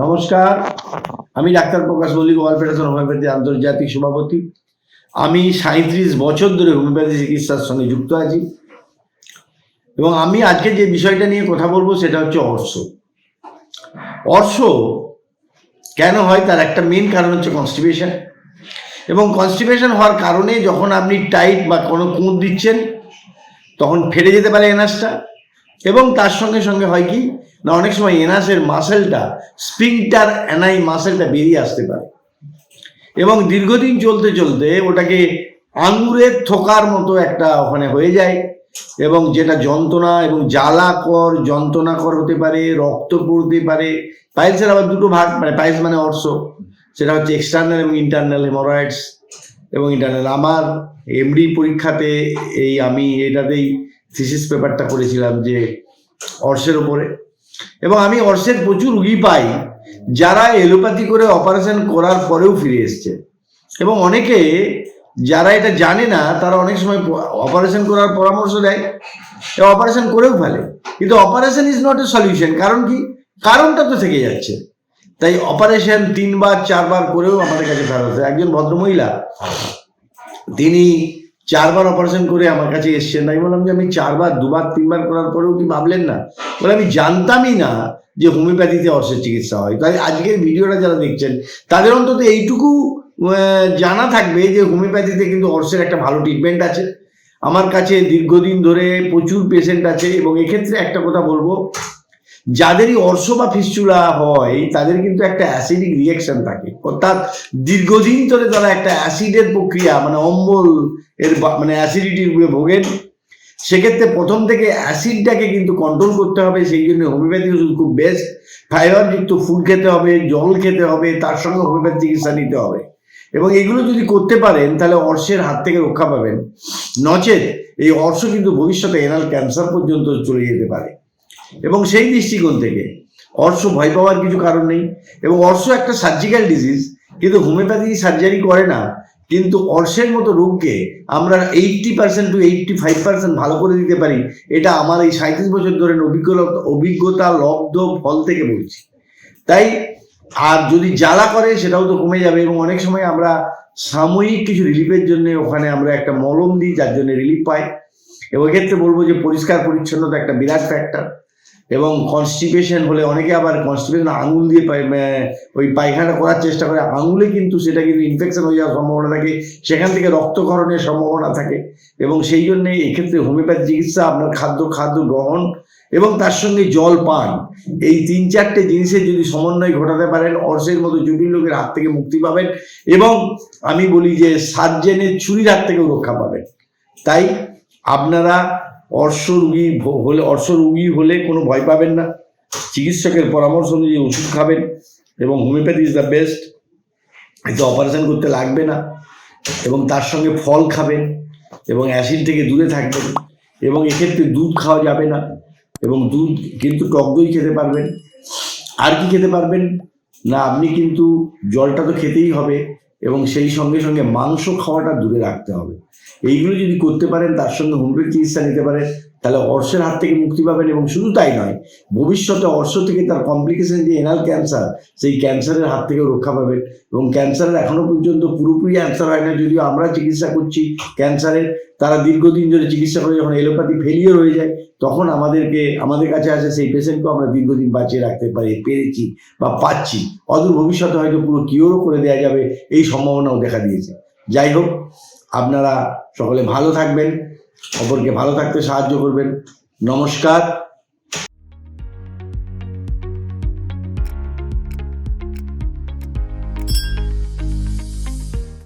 নমস্কার, আমি doctor Prakash Mallick world federation homeopathy আন্তর্জাতিক সভাপতি। আমি সাঁত্রিশ বছর ধরে হোমিওপ্যাথি চিকিৎসার সঙ্গে যুক্ত আছি। এবং আমি আজকে যে বিষয়টা নিয়ে কথা বলব সেটা হচ্ছে অর্শ। অর্শ কেন হয় তার একটা মেন কারণ হচ্ছে কনস্টিপেশন এবং কনস্টিপেশন হওয়ার কারণে যখন আপনি টাইট বা কোনো কুঁত দিচ্ছেন, তখন ফেটে যেতে পারে এনার্সটা এবং তার সঙ্গে সঙ্গে হয় কি না, অনেক সময় এনাসের মাসেলটা, স্প্রিংটার অ্যানাই মাসেলটা বেরিয়ে আসতে পারে। এবং দীর্ঘদিন চলতে চলতে ওটাকে আঙুরের থোকার মতো একটা ওখানে হয়ে যায় এবং যেটা যন্ত্রণা এবং জ্বালাকর যন্ত্রণাকর হতে পারে, রক্ত পড়তে পারে পাইলসের আবার দুটো ভাগ মানে পাইলস মানে অর্শ, সেটা হচ্ছে এক্সটার্নাল এবং ইন্টারনাল হেমোরয়েডস এবং ইন্টারনাল আমার এমডি পরীক্ষাতে এই আমি এটাতেই থিসিস পেপারটা করেছিলাম যে অর্শের উপরে। এবং আমি অর্শের প্রচুর রুগী পাই, যারা এলোপ্যাথি করে অপারেশন করার পরেও ফিরে এসছে। এবং অনেকে যারা এটা জানে না, তারা অনেক সময় অপারেশন করার পরামর্শ দেয় অপারেশন করেও ফেলে। কিন্তু operation is not a solution কারণ কি? কারণটা তো থেকে যাচ্ছে। তাই অপারেশন তিনবার, চারবার করেও আমাদের কাছে ফেরত। একজন ভদ্রমহিলা, তিনি চারবার অপারেশন করে আমার কাছে এসছেন। আমি বললাম যে, আমি চারবার, দুবার, তিনবার করার পরেও কি ভাবলেন না? বলে, আমি জানতামই না যে হোমিওপ্যাথিতে অর্শের চিকিৎসা হয়। তাই আজকের ভিডিওটা যারা দেখছেন, তাদের অন্তত এইটুকু জানা থাকবে যে হোমিওপ্যাথিতে কিন্তু অর্শের একটা ভালো ট্রিটমেন্ট আছে। আমার কাছে দীর্ঘদিন ধরে প্রচুর পেশেন্ট আছে এবং এক্ষেত্রে একটা কথা বলব যাদেরই অর্শ বা ফিস্চুলা হয়, তাদের কিন্তু একটা অ্যাসিডিক রিয়াকশন থাকে। অর্থাৎ দীর্ঘদিন ধরে তারা একটা অ্যাসিডের প্রক্রিয়া মানে অম্বল এর মানে অ্যাসিডিটির উপরে ভোগেন, সেক্ষেত্রে প্রথম থেকে অ্যাসিডটাকে কিন্তু কন্ট্রোল করতে হবে। সেই জন্য হোমিওপ্যাথি ওষুধ খুব বেস্ট ফাইবারযুক্ত ফুড খেতে হবে, জল খেতে হবে, তার সঙ্গে হোমিওপ্যাথি চিকিৎসা নিতে হবে। এবং এগুলো যদি করতে পারেন, তাহলে অর্শের হাত থেকে রক্ষা পাবেন। নচেত এই অর্শ কিন্তু ভবিষ্যতে এনাল ক্যান্সার পর্যন্ত চলে যেতে পারে। এবং সেই দৃষ্টিকোণ থেকে অর্শ ভয় পাওয়ার কিছু কারণ নেই এবং অর্শ একটা সার্জিক্যাল ডিজিজ কিন্তু হোমিওপ্যাথি সার্জারি করে না, কিন্তু অর্শের মতো রোগকে আমরা eighty percent to eighty five percent ভালো করে দিতে পারি, এটা আমার এই সাঁত্রিশ বছর ধরে অভিজ্ঞতা অভিজ্ঞতা, লব্ধ ফল থেকে বলছি। তাই আর যদি জ্বালা করে, সেটাও তো কমে যাবে এবং অনেক সময় আমরা সাময়িক কিছু রিলিফের জন্য ওখানে আমরা একটা মলম দিই, যার জন্য রিলিফ পাই। এবং এক্ষেত্রে বলব যে পরিষ্কার পরিচ্ছন্নতা একটা বিরাট ফ্যাক্টর এবং কনস্টিপেশন হলে অনেকে আবার কনস্টিপেশন আঙুল দিয়ে পায়- ওই পায়খানা করার চেষ্টা করে, আঙুলে কিন্তু সেটা কিন্তু ইনফেকশন হয়ে যাওয়ার সম্ভাবনা থাকে, সেখান থেকে রক্তকরণের সম্ভাবনা থাকে এবং সেই জন্যে এক্ষেত্রে হোমিওপ্যাথি চিকিৎসা, আপনার খাদ্য খাদ্য গ্রহণ এবং তার সঙ্গে জল পান। এই তিন চারটে জিনিসের যদি সমন্বয় ঘটাতে পারেন, অর্শের মতো জটিল লোকের হাত থেকে মুক্তি পাবেন এবং আমি বলি যে সার্জেনের ছুরির হাত থেকেও রক্ষা পাবেন। তাই আপনারা অর্শ রুগী হলে অর্শ রুগী হলে কোনো ভয় পাবেন না। চিকিৎসকের পরামর্শ অনুযায়ী ওষুধ খাবেন এবং হোমিওপ্যাথি ইজ দ্য বেস্ট। এতে অপারেশন করতে লাগবে না এবং তার সঙ্গে ফল খাবেন এবং অ্যাসিড থেকে দূরে থাকবেন এবং এক্ষেত্রে দুধ খাওয়া যাবে না এবং দুধ কিন্তু টক দই খেতে পারবেন। আর কি খেতে পারবেন? না, আপনি কিন্তু জলটা তো খেতেই হবে। এবং সেই সঙ্গে সঙ্গে মাংস খাওয়াটা দূরে রাখতে হবে। এইগুলো যদি করতে পারেন, তার সঙ্গে হোমিওপ্যাথি চিকিৎসা নিতে পারেন, তাহলে অর্শের হাত থেকে মুক্তি পাবেন এবং শুধু তাই নয়, ভবিষ্যতে অর্শ থেকে তার কমপ্লিকেশন যে এনাল ক্যান্সার সেই ক্যান্সারের হাত থেকে রক্ষা পাবেন। এবং ক্যান্সারের এখনও পর্যন্ত পুরোপুরি অ্যান্সার হয় না, যদিও আমরা চিকিৎসা করছি, ক্যান্সারের তারা দীর্ঘদিন ধরে চিকিৎসা করে যখন এলোপ্যাথি ফেলিওর হয়ে যায়, তখন আমাদেরকে, আমাদের কাছে আসে সেই পেশেন্টকেও আমরা দীর্ঘদিন বাঁচিয়ে রাখতে পারি, পেরেছি বা পাচ্ছি। অদূর ভবিষ্যতে হয়তো পুরো কিওরও করে দেওয়া যাবে, এই সম্ভাবনাও দেখা দিয়েছে। যাই হোক, আপনারা সকলে ভালো থাকবেন অপরকে ভালো থাকতে সাহায্য করবেন। নমস্কার।